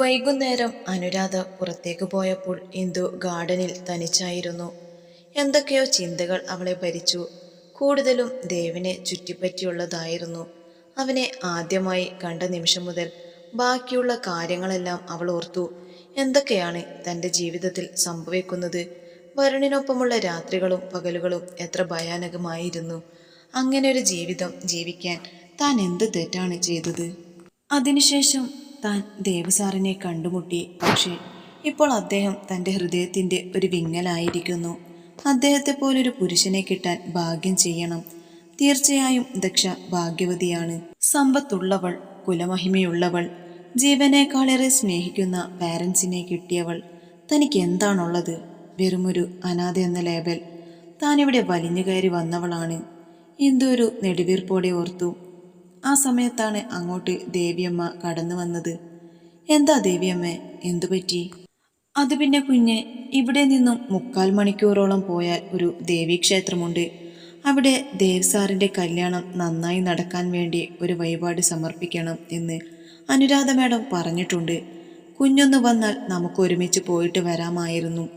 വൈകുന്നേരം അനുരാധ പുറത്തേക്ക് പോയപ്പോൾ ഇന്ദു ഗാർഡനിൽ തനിച്ചായിരുന്നു. എന്തൊക്കെയോ ചിന്തകൾ അവളെ ഭരിച്ചു. കൂടുതലും ദേവിനെ ചുറ്റിപ്പറ്റിയുള്ളതായിരുന്നു. അവനെ ആദ്യമായി കണ്ട നിമിഷം മുതൽ ബാക്കിയുള്ള കാര്യങ്ങളെല്ലാം അവൾ ഓർത്തു. എന്തൊക്കെയാണ് തന്റെ ജീവിതത്തിൽ സംഭവിക്കുന്നത്? വരുണിനൊപ്പമുള്ള രാത്രികളും പകലുകളും എത്ര ഭയാനകമായിരുന്നു. അങ്ങനെ ഒരു ജീവിതം ജീവിക്കാൻ താൻ എന്ത് തെറ്റാണ് ചെയ്തത്? അതിനുശേഷം താൻ ദേവസാറിനെ കണ്ടുമുട്ടി. പക്ഷേ ഇപ്പോൾ അദ്ദേഹം തന്റെ ഹൃദയത്തിന്റെ ഒരു വിങ്ങലായിരിക്കുന്നു. അദ്ദേഹത്തെ പോലൊരു പുരുഷനെ കിട്ടാൻ ഭാഗ്യം ചെയ്യണം. തീർച്ചയായും ദക്ഷ ഭാഗ്യവതിയാണ്. സമ്പത്തുള്ളവൾ കുലമഹിമയുള്ളവൾ ജീവനേക്കാളേറെ സ്നേഹിക്കുന്ന പാരൻസിനെ കിട്ടിയവൾ. തനിക്ക് എന്താണുള്ളത്? വെറുമൊരു അനാഥ എന്ന ലേബൽ. താനിവിടെ വലിഞ്ഞു കയറി വന്നവളാണ്. എന്തൊരു നെടുവീർപ്പോടെ ഓർത്തു. ആ സമയത്താണ് അങ്ങോട്ട് ദേവിയമ്മ കടന്നു വന്നത്. എന്താ ദേവിയമ്മ എന്തു പറ്റി? അത് പിന്നെ കുഞ്ഞ് ഇവിടെ നിന്നും മുക്കാൽ മണിക്കൂറോളം പോയാൽ ഒരു ദേവീക്ഷേത്രമുണ്ട്. അവിടെ ദേവ്സാറിന്റെ കല്യാണം നന്നായി നടക്കാൻ വേണ്ടി ഒരു വഴിപാട് സമർപ്പിക്കണം എന്ന് അനുരാധ മാഡം പറഞ്ഞിട്ടുണ്ട്. കുഞ്ഞൊന്ന് വന്നാൽ നമുക്ക് ഒരുമിച്ച് പോയിട്ട് വരാമായിരുന്നു.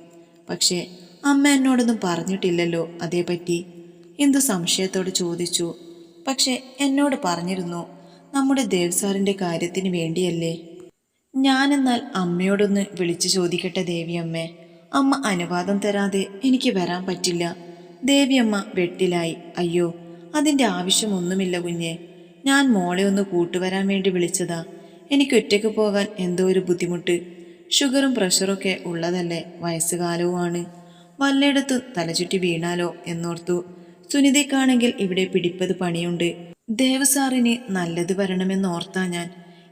പക്ഷേ അമ്മ എന്നോടൊന്നും പറഞ്ഞിട്ടില്ലല്ലോ അതേപറ്റി. എന്തു സംശയത്തോട് ചോദിച്ചു? പക്ഷെ എന്നോട് പറഞ്ഞിരുന്നു നമ്മുടെ ദേവ് സാറിന്റെ കാര്യത്തിന് വേണ്ടിയല്ലേ? ഞാനെന്നാൽ അമ്മയോടൊന്ന് വിളിച്ചു ചോദിക്കട്ടെ ദേവിയമ്മേ. അമ്മ അനുവാദം തരാതെ എനിക്ക് വരാൻ പറ്റില്ല. ദേവിയമ്മ വെട്ടിലായി. അയ്യോ അതിന്റെ ആവശ്യമൊന്നുമില്ല കുഞ്ഞെ. ഞാൻ മോളെ ഒന്ന് കൂട്ടുവരാൻ വേണ്ടി വിളിച്ചതാ. എനിക്ക് ഒറ്റയ്ക്ക് പോകാൻ എന്തോ ഒരു ബുദ്ധിമുട്ട്. ഷുഗറും പ്രഷറൊക്കെ ഉള്ളതല്ലേ വയസ്സുകാലവുമാണ്. വല്ലയിടത്തും തലചുറ്റി വീണാലോ എന്നോർത്തു. സുനിതയ്ക്കാണെങ്കിൽ ഇവിടെ പിടിപ്പത് പണിയുണ്ട്. ദേവസാറിന് നല്ലത് വരണമെന്നോർത്താ ഞാൻ.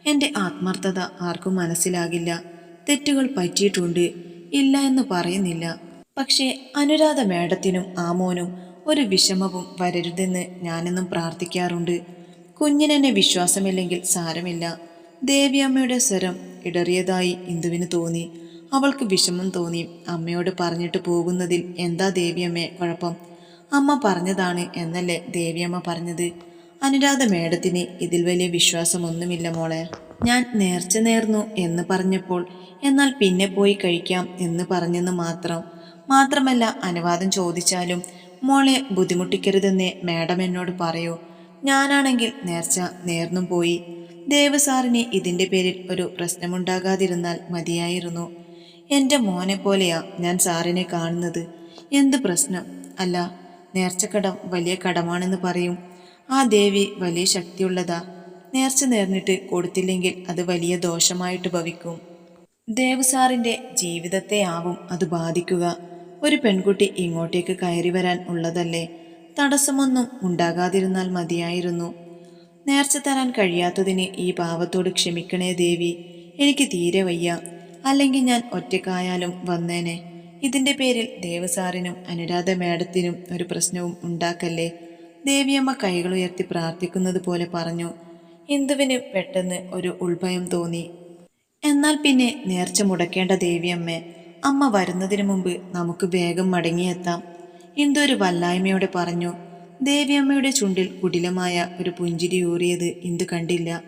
എന്റെ ആത്മാർത്ഥത ആർക്കും മനസ്സിലാകില്ല. തെറ്റുകൾ പറ്റിയിട്ടുണ്ട്. ഇല്ല എന്ന് പറയുന്നില്ല. പക്ഷേ അനുരാധ മേഡത്തിനും ആമോനും ഒരു വിഷമവും വരരുതെന്ന് ഞാനെന്നും പ്രാർത്ഥിക്കാറുണ്ട്. കുഞ്ഞിനെന്നെ വിശ്വാസമില്ലെങ്കിൽ സാരമില്ല. ദേവിയമ്മയുടെ സ്വരം ഇടറിയതായി ഇന്ദുവിന് തോന്നി. അവൾക്ക് വിഷമം തോന്നി. അമ്മയോട് പറഞ്ഞിട്ട് പോകുന്നതിൽ എന്താ ദേവിയമ്മേ കുഴപ്പം? അമ്മ പറഞ്ഞതാണ് എന്നല്ലേ ദേവിയമ്മ പറഞ്ഞത്? അനുരാധ മേഡത്തിന് ഇതിൽ വലിയ വിശ്വാസമൊന്നുമില്ല മോളെ. ഞാൻ നേർച്ച നേർന്നു എന്ന് പറഞ്ഞപ്പോൾ എന്നാൽ പിന്നെ പോയി കഴിക്കാം എന്ന് പറഞ്ഞെന്ന് മാത്രം. മാത്രമല്ല അനുവാദം ചോദിച്ചാലും മോളെ ബുദ്ധിമുട്ടിക്കരുതെന്നേ മാഡം എന്നോട് പറയൂ. ഞാനാണെങ്കിൽ നേർച്ച നേർന്നും പോയി. ദേവസാറിന് ഇതിന്റെ പേരിൽ ഒരു പ്രശ്നമുണ്ടാകാതിരുന്നാൽ മതിയായിരുന്നു. എന്റെ മോനെ പോലെയാ ഞാൻ സാറിനെ കാണുന്നത്. എന്ത് പ്രശ്നം? അല്ല നേർച്ചക്കടം വലിയ കടമാണെന്ന് പറയും. ആ ദേവി വലിയ ശക്തിയുള്ളതാ. നേർച്ച നേർന്നിട്ട് കൊടുത്തില്ലെങ്കിൽ അത് വലിയ ദോഷമായിട്ട് ഭവിക്കും. ദേവസാറിന്റെ ജീവിതത്തെ ആവും അത് ബാധിക്കുക. ഒരു പെൺകുട്ടി ഇങ്ങോട്ടേക്ക് കയറി വരാൻ ഉള്ളതല്ലേ? തടസ്സമൊന്നും ഉണ്ടാകാതിരുന്നാൽ മതിയായിരുന്നു. നേർച്ച തരാൻ കഴിയാത്തതിന് ഈ പാവത്തോട് ക്ഷമിക്കണേ ദേവി. എനിക്ക് തീരെ വയ്യ. അല്ലെങ്കിൽ ഞാൻ ഒറ്റക്കായാലും വന്നേനെ. ഇതിന്റെ പേരിൽ ദേവസാറിനും അനുരാധ മേഡത്തിനും ഒരു പ്രശ്നവും ഉണ്ടാക്കല്ലേ? ദേവിയമ്മ കൈകളുയർത്തി പ്രാർത്ഥിക്കുന്നത് പോലെ പറഞ്ഞു ഇന്ദുവിന് പെട്ടെന്ന് ഒരു ഉൾഭയം തോന്നി? എന്നാൽ പിന്നെ നേർച്ച മുടക്കേണ്ട ദേവിയമ്മ അമ്മ വരുന്നതിന് മുമ്പ് നമുക്ക് വേഗം മടങ്ങിയെത്താം. ഇന്ദു ഒരു വല്ലായ്മയോടെ പറഞ്ഞു ദേവിയമ്മയുടെ ചുണ്ടിൽ കുടിലമായ ഒരു പുഞ്ചിരി ഊറിയത് ഇന്ദു കണ്ടില്ല.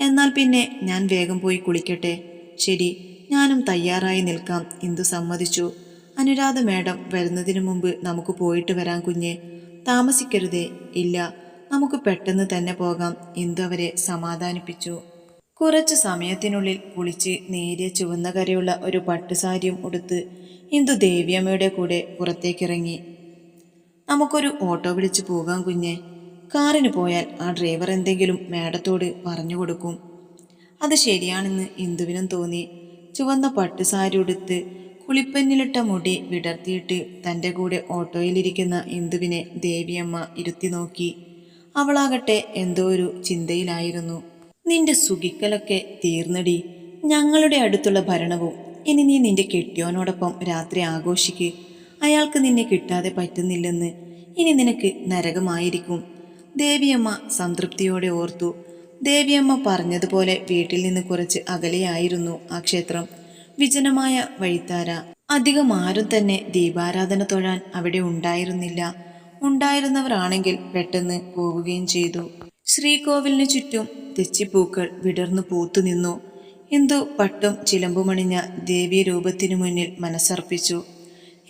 എന്നാൽ പിന്നെ ഞാൻ വേഗം പോയി കുളിക്കട്ടെ. ശരി ഞാനും തയ്യാറായി നിൽക്കാം ഇന്ദു സമ്മതിച്ചു. അനുരാധ മേഡം വരുന്നതിനു മുമ്പ് നമുക്ക് പോയിട്ട് വരാം കുഞ്ഞ്. താമസിക്കരുതേ. ഇല്ല നമുക്ക് പെട്ടെന്ന് തന്നെ പോകാം. എന്തു അവരെ സമാധാനിപ്പിച്ചു? കുറച്ച് സമയത്തിനുള്ളിൽ കുളിച്ച് നേരിയ ചുവന്ന കരയുള്ള ഒരു പട്ടുസാരിയും ഉടുത്ത് ഇന്ദു ദേവിയമ്മയുടെ കൂടെ പുറത്തേക്കിറങ്ങി. നമുക്കൊരു ഓട്ടോ വിളിച്ച് പോകാം കുഞ്ഞെ. കാറിന് പോയാൽ ആ ഡ്രൈവർ എന്തെങ്കിലും മേഡത്തോട് പറഞ്ഞു കൊടുക്കും. അത് ശരിയാണെന്ന് ഇന്ദുവിനും തോന്നി. ചുവന്ന പട്ടുസാരി ഉടുത്ത് കുളിപ്പന്നിലിട്ട മുടി വിടർത്തിയിട്ട് തന്റെ കൂടെ ഓട്ടോയിലിരിക്കുന്ന ഇന്ദുവിനെ ദേവിയമ്മ ഇരുത്തി നോക്കി അവളാകട്ടെ എന്തോ ഒരു ചിന്തയിലായിരുന്നു. നിന്റെ സുഖിക്കലൊക്കെ തീർന്നടി. ഞങ്ങളുടെ അടുത്തുള്ള ഭരണവും. ഇനി നീ നിന്റെ കെട്ടിയോനോടൊപ്പം രാത്രി ആഘോഷിക്ക്. അയാൾക്ക് നിന്നെ കിട്ടാതെ പറ്റുന്നില്ലെന്ന്. ഇനി നിനക്ക് നരകമായിരിക്കും. ദേവിയമ്മ സംതൃപ്തിയോടെ ഓർത്തു. ദേവിയമ്മ പറഞ്ഞതുപോലെ വീട്ടിൽ നിന്ന് കുറച്ച് അകലെയായിരുന്നു ആ ക്ഷേത്രം. വിജനമായ വഴിത്താര. അധികം ആരും തന്നെ ദീപാരാധന തൊഴാൻ അവിടെ ഉണ്ടായിരുന്നില്ല. ഉണ്ടായിരുന്നവരാണെങ്കിൽ പെട്ടെന്ന് പോവുകയും ചെയ്തു. ശ്രീകോവിലിന് ചുറ്റും തെച്ചിപ്പൂക്കൾ വിടർന്നു പൂത്തു നിന്നു. ഹിന്ദു പട്ടും ചിലമ്പുമണിഞ്ഞ ദേവീ രൂപത്തിനു മുന്നിൽ മനസ്സർപ്പിച്ചു.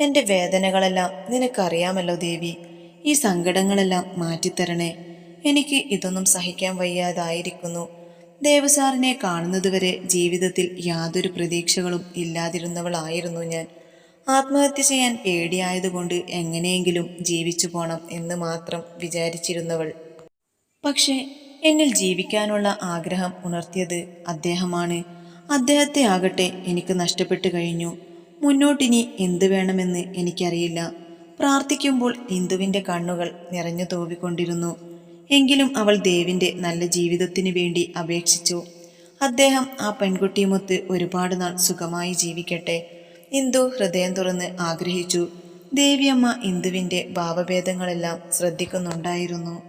എന്റെ വേദനകളെല്ലാം നിനക്കറിയാമല്ലോ ദേവി. ഈ സങ്കടങ്ങളെല്ലാം മാറ്റിത്തരണേ. എനിക്ക് ഇതൊന്നും സഹിക്കാൻ വയ്യാതായിരിക്കുന്നു. ദേവസാറിനെ കാണുന്നതുവരെ ജീവിതത്തിൽ യാതൊരു പ്രതീക്ഷകളും ഇല്ലാതിരുന്നവളായിരുന്നു ഞാൻ. ആത്മഹത്യ ചെയ്യാൻ പേടിയായതുകൊണ്ട് എങ്ങനെയെങ്കിലും ജീവിച്ചു പോണം എന്ന് മാത്രം വിചാരിച്ചിരുന്നവൾ. പക്ഷേ എന്നിൽ ജീവിക്കാനുള്ള ആഗ്രഹം ഉണർത്തിയത് അദ്ദേഹമാണ്. അദ്ദേഹത്തെ ആകട്ടെ എനിക്ക് നഷ്ടപ്പെട്ടു കഴിഞ്ഞു. മുന്നോട്ടിനി എന്ത് വേണമെന്ന് എനിക്കറിയില്ല. പ്രാർത്ഥിക്കുമ്പോൾ ഇന്ദുവിന്റെ കണ്ണുകൾ നിറഞ്ഞു തോവിക്കൊണ്ടിരുന്നു. എങ്കിലും അവൾ ദേവിന്റെ നല്ല ജീവിതത്തിനു വേണ്ടി അപേക്ഷിച്ചു. അദ്ദേഹം ആ പെൺകുട്ടിയുമൊത്ത് ഒരുപാട് നാൾ സുഖമായി ജീവിക്കട്ടെ ഇന്ദു ഹൃദയം തുറന്ന് ആഗ്രഹിച്ചു. ദേവിയമ്മ ഇന്ദുവിന്റെ ഭാവഭേദങ്ങളെല്ലാം ശ്രദ്ധിക്കുന്നുണ്ടായിരുന്നു.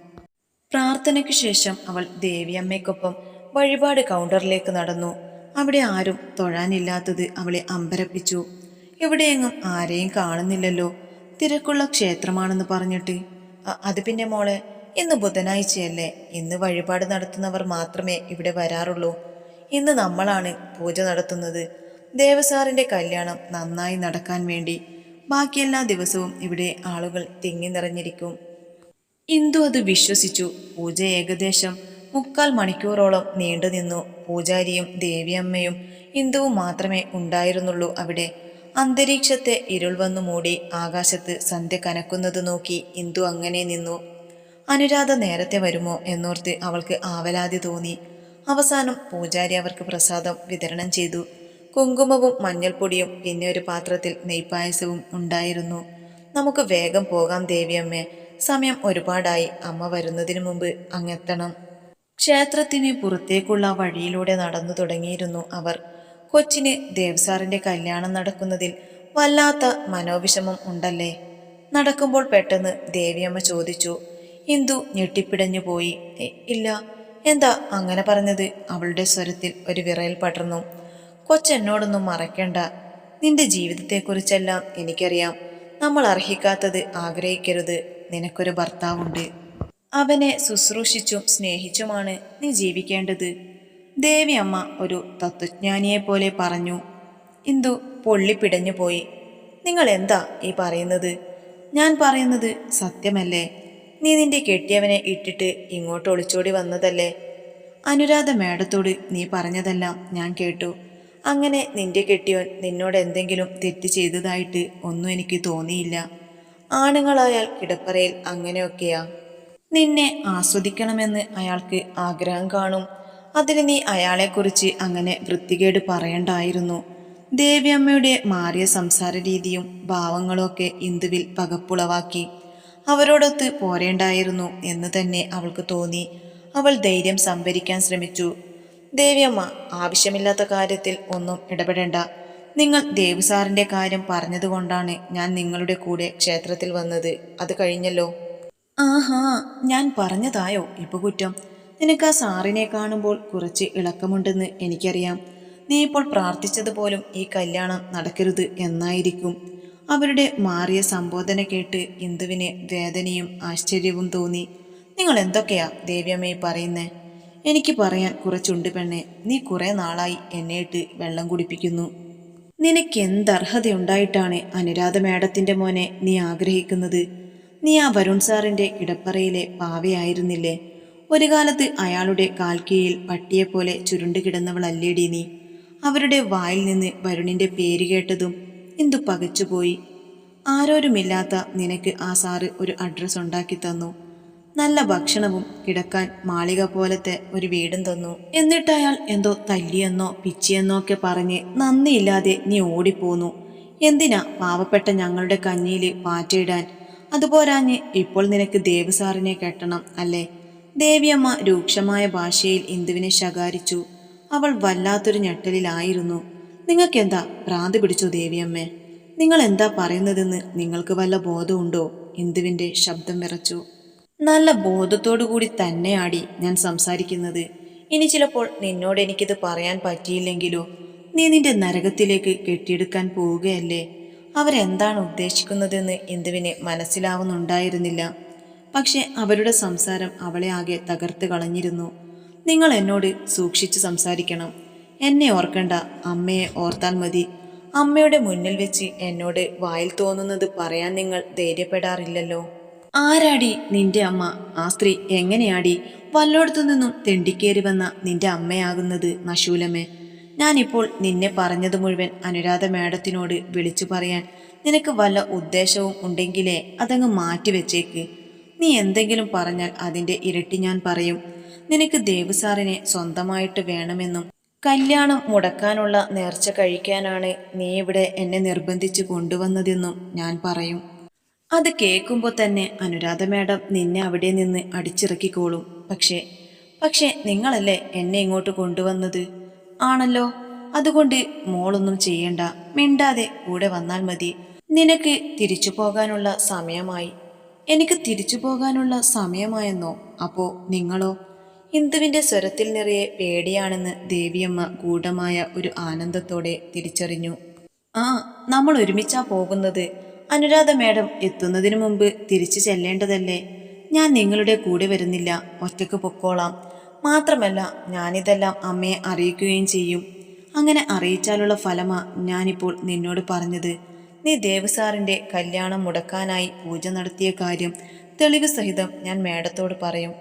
പ്രാർത്ഥനയ്ക്ക് ശേഷം അവൾ ദേവിയമ്മയ്ക്കൊപ്പം വഴിപാട് കൗണ്ടറിലേക്ക് നടന്നു. അവിടെ ആരും തൊഴാനില്ലാത്തത് അവളെ അമ്പരപ്പിച്ചു. എവിടെയെങ്ങും ആരെയും കാണുന്നില്ലല്ലോ. തിരക്കുള്ള ക്ഷേത്രമാണെന്ന് പറഞ്ഞിട്ട്. അത് പിന്നെ മോളെ ഇന്ന് ബുധനാഴ്ചയല്ലേ. ഇന്ന് വഴിപാട് നടത്തുന്നവർ മാത്രമേ ഇവിടെ വരാറുള്ളൂ. ഇന്ന് നമ്മളാണ് പൂജ നടത്തുന്നത്. ദേവസാറിന്റെ കല്യാണം നന്നായി നടക്കാൻ വേണ്ടി. ബാക്കിയെല്ലാ ദിവസവും ഇവിടെ ആളുകൾ തിങ്ങി നിറഞ്ഞിരിക്കും. ഇന്ദു അത് വിശ്വസിച്ചു. പൂജ ഏകദേശം മുക്കാൽ മണിക്കൂറോളം നീണ്ടു നിന്നു. പൂജാരിയും ദേവിയമ്മയും ഇന്ദുവും മാത്രമേ ഉണ്ടായിരുന്നുള്ളൂ അവിടെ. അന്തരീക്ഷത്തെ ഇരുൾ വന്നു മൂടി ആകാശത്ത് സന്ധ്യ കനക്കുന്നത് നോക്കി ഇന്ദു അങ്ങനെ നിന്നു. അനുരാധ നേരത്തെ വരുമോ എന്നോർത്ത് അവൾക്ക് ആവലാതി തോന്നി. അവസാനം പൂജാരി അവർക്ക് പ്രസാദം വിതരണം ചെയ്തു. കുങ്കുമവും മഞ്ഞൾപ്പൊടിയും പിന്നെ ഒരു പാത്രത്തിൽ നെയ്പായസവും ഉണ്ടായിരുന്നു. നമുക്ക് വേഗം പോകാം ദേവിയമ്മേ. സമയം ഒരുപാടായി. അമ്മ വരുന്നതിന് മുമ്പ് അങ്ങെത്തണം. ക്ഷേത്രത്തിന് പുറത്തേക്കുള്ള വഴിയിലൂടെ നടന്നു തുടങ്ങിയിരുന്നു അവർ. കൊച്ചിന് ദേവ്സാറിന്റെ കല്യാണം നടക്കുന്നതിൽ വല്ലാത്ത മനോവിഷമം ഉണ്ടല്ലേ? നടക്കുമ്പോൾ പെട്ടെന്ന് ദേവിയമ്മ ചോദിച്ചു ഇന്ദു ഞെട്ടിപ്പിടഞ്ഞു പോയി. ഇല്ല. എന്താ അങ്ങനെ പറഞ്ഞത്? അവളുടെ സ്വരത്തിൽ ഒരു വിറയൽ പടർന്നു. കൊച്ചെന്നോടൊന്നും മറക്കണ്ട നിന്റെ ജീവിതത്തെക്കുറിച്ചെല്ലാം എനിക്കറിയാം. നമ്മൾ അർഹിക്കാത്തത് ആഗ്രഹിക്കരുത്. നിനക്കൊരു ഭർത്താവുണ്ട്. അവനെ ശുശ്രൂഷിച്ചും സ്നേഹിച്ചുമാണ് നീ ജീവിക്കേണ്ടത്. ദേവി അമ്മ ഒരു തത്വജ്ഞാനിയെപ്പോലെ പറഞ്ഞു. ഇന്ദു പൊള്ളിപ്പിടഞ്ഞു പോയി. നിങ്ങൾ എന്താ ഈ പറയുന്നത്? ഞാൻ പറയുന്നത് സത്യമല്ലേ? നീ നിന്റെ കെട്ടിയവനെ ഇട്ടിട്ട് ഇങ്ങോട്ട് ഒളിച്ചോടി വന്നതല്ലേ? അനുരാധ മേഡത്തോട് നീ പറഞ്ഞതെല്ലാം ഞാൻ കേട്ടു. അങ്ങനെ നിന്റെ കെട്ടിയോൻ നിന്നോട് എന്തെങ്കിലും തെറ്റ് ചെയ്തതായിട്ട് ഒന്നും എനിക്ക് തോന്നിയില്ല. ആണുങ്ങളായാൽ കിടപ്പറയിൽ അങ്ങനെയൊക്കെയാ. നിന്നെ ആസ്വദിക്കണമെന്ന് അയാൾക്ക് ആഗ്രഹം കാണും. അതിന് നീ അയാളെക്കുറിച്ച് അങ്ങനെ വൃത്തികേട് പറയണ്ടായിരുന്നു. ദേവിയമ്മയുടെ മാറിയ സംസാര രീതിയും ഭാവങ്ങളൊക്കെ ഇന്ദുവിൽ പകപ്പുളവാക്കി. അവരോടൊത്ത് പോരേണ്ടായിരുന്നു എന്ന് തന്നെ അവൾക്ക് തോന്നി. അവൾ ധൈര്യം സംഭരിക്കാൻ ശ്രമിച്ചു. ദേവിയമ്മ ആവശ്യമില്ലാത്ത കാര്യത്തിൽ ഒന്നും ഇടപെടേണ്ട. നിങ്ങൾ ദേവസാറിന്റെ കാര്യം പറഞ്ഞതുകൊണ്ടാണ് ഞാൻ നിങ്ങളുടെ കൂടെ ക്ഷേത്രത്തിൽ വന്നത്. അത് കഴിഞ്ഞല്ലോ? ആഹാ ഞാൻ പറഞ്ഞതായോ ഇപ്പൊ കുറ്റം? നിനക്ക് ആ സാറിനെ കാണുമ്പോൾ കുറച്ച് ഇളക്കമുണ്ടെന്ന് എനിക്കറിയാം. നീ ഇപ്പോൾ പ്രാർത്ഥിച്ചതുപോലും ഈ കല്യാണം നടക്കരുത് എന്നായിരിക്കും. അവരുടെ മാറിയ സംബോധന കേട്ട് ഇന്ദുവിന് വേദനയും ആശ്ചര്യവും തോന്നി. നിങ്ങൾ എന്തൊക്കെയാ ദേവ്യമ്മയെ പറയുന്നേ? എനിക്ക് പറയാൻ കുറച്ചുണ്ട് പെണ്ണെ. നീ കുറെ നാളായി എന്നെയിട്ട് വെള്ളം കുടിപ്പിക്കുന്നു. നിനക്ക് എന്തർഹതയുണ്ടായിട്ടാണ് അനുരാധ മേഡത്തിന്റെ മോനെ നീ ആഗ്രഹിക്കുന്നത്? നീ ആ വരുൺ സാറിന്റെ ഇടപ്പറയിലെ പാവയായിരുന്നില്ലേ? ഒരു കാലത്ത് അയാളുടെ കാൽക്കീഴിൽ പട്ടിയെപ്പോലെ ചുരുണ്ടു കിടന്നവളല്ലേടി നീ. അവരുടെ വായിൽ നിന്ന് വരുണിന്റെ പേര് കേട്ടതും എന്തു പകച്ചുപോയി? ആരോരുമില്ലാത്ത നിനക്ക് ആ സാറ് ഒരു അഡ്രസ് ഉണ്ടാക്കി തന്നു. നല്ല ഭക്ഷണവും കിടക്കാൻ മാളിക പോലത്തെ ഒരു വീടും തന്നു. എന്നിട്ട് അയാൾ എന്തോ തല്ലിയെന്നോ പിച്ചിയെന്നോ ഒക്കെ പറഞ്ഞ് നന്ദിയില്ലാതെ നീ ഓടിപ്പോന്നു. എന്തിനാ പാവപ്പെട്ട ഞങ്ങളുടെ കഞ്ഞിയിൽ പാറ്റയിടാൻ? അതുപോരാഞ്ഞ് ഇപ്പോൾ നിനക്ക് ദേവസാറിനെ കെട്ടണം അല്ലേ? ദേവിയമ്മ രൂക്ഷമായ ഭാഷയിൽ ഇന്ദുവിനെ ശകാരിച്ചു. അവൾ വല്ലാത്തൊരു ഞെട്ടലിലായിരുന്നു. നിങ്ങൾക്കെന്താ ഭ്രാന്ത് പിടിച്ചോ ദേവിയമ്മേ? നിങ്ങൾ എന്താ പറയുന്നതെന്ന് നിങ്ങൾക്ക് വല്ല ബോധമുണ്ടോ? ഇന്ദുവിന്റെ ശബ്ദം വിറച്ചു. നല്ല ബോധത്തോടു കൂടി തന്നെയാടി ഞാൻ സംസാരിക്കുന്നത്. ഇനി ചിലപ്പോൾ നിന്നോട് എനിക്കിത് പറയാൻ പറ്റിയില്ലെങ്കിലോ? നീ നിന്റെ നരകത്തിലേക്ക് കെട്ടിയെടുക്കാൻ പോവുകയല്ലേ? അവരെന്താണ് ഉദ്ദേശിക്കുന്നതെന്ന് ഇന്ദുവിന് മനസ്സിലാവുന്നുണ്ടായിരുന്നില്ല. പക്ഷെ അവരുടെ സംസാരം അവളെ ആകെ തകർത്ത് കളഞ്ഞിരുന്നു. നിങ്ങൾ എന്നോട് സൂക്ഷിച്ച് സംസാരിക്കണം. എന്നെ ഓർക്കണ്ട. അമ്മയെ ഓർത്താൽ മതി. അമ്മയുടെ മുന്നിൽ വെച്ച് എന്നോട് വായിൽ തോന്നുന്നത് പറയാൻ നിങ്ങൾ ധൈര്യപ്പെടാറില്ലല്ലോ. ആരാടി നിന്റെ അമ്മ? ആ സ്ത്രീ എങ്ങനെയാടി? വല്ലോടത്തു നിന്നും തെണ്ടിക്കേറി വന്ന നിന്റെ അമ്മയാകുന്നത് നശൂലമേ. ഞാനിപ്പോൾ നിന്നെ പറഞ്ഞത് മുഴുവൻ അനുരാധ മേഡത്തിനോട് വിളിച്ചു പറയാൻ നിനക്ക് വല്ല ഉദ്ദേശവും ഉണ്ടെങ്കിലേ അതങ്ങ് മാറ്റിവെച്ചേക്ക് നീ എന്തെങ്കിലും പറഞ്ഞാൽ അതിന്റെ ഇരട്ടി ഞാൻ പറയും. നിനക്ക് ദേവസാറിനെ സ്വന്തമായിട്ട് വേണമെന്നും കല്യാണം മുടക്കാനുള്ള നേർച്ച കഴിക്കാനാണ് നീ ഇവിടെ എന്നെ നിർബന്ധിച്ച് കൊണ്ടുവന്നതെന്നും ഞാൻ പറയും. അത് കേൾക്കുമ്പോൾ തന്നെ അനുരാധ മേഡം നിന്നെ അവിടെ നിന്ന് അടിച്ചിറക്കിക്കോളും. പക്ഷേ പക്ഷേ നിങ്ങളല്ലേ എന്നെ ഇങ്ങോട്ട് കൊണ്ടുവന്നത്? ആണല്ലോ. അതുകൊണ്ട് മോളൊന്നും ചെയ്യണ്ട. മിണ്ടാതെ കൂടെ വന്നാൽ മതി. നിനക്ക് തിരിച്ചു പോകാനുള്ള സമയമായി. എനിക്ക് തിരിച്ചു പോകാനുള്ള സമയമായെന്നോ? അപ്പോ നിങ്ങളോ? ഇന്ദുവിന്റെ സ്വരത്തിൽ നിറയെ പേടിയാണെന്ന് ദേവിയമ്മ ഗൂഢമായ ഒരു ആനന്ദത്തോടെ തിരിച്ചറിഞ്ഞു. ആ നമ്മൾ ഒരുമിച്ചാ പോകുന്നത്. അനുരാധ മേഡം എത്തുന്നതിനു മുമ്പ് തിരിച്ചു ചെല്ലേണ്ടതല്ലേ? ഞാൻ നിങ്ങളുടെ കൂടെ വരുന്നില്ല. ഒറ്റയ്ക്ക് പൊക്കോളാം. മാത്രമല്ല ഞാനിതെല്ലാം അമ്മയെ അറിയിക്കുകയും ചെയ്യും. അങ്ങനെ അറിയിച്ചാലുള്ള ഫലമാ ഞാനിപ്പോൾ നിന്നോട് പറഞ്ഞത്. നീ ദേവസാറിന്റെ കല്യാണം മുടക്കാനായി പൂജ നടത്തിയ കാര്യം തെളിവ് സഹിതം ഞാൻ മേഡത്തോട് പറയും.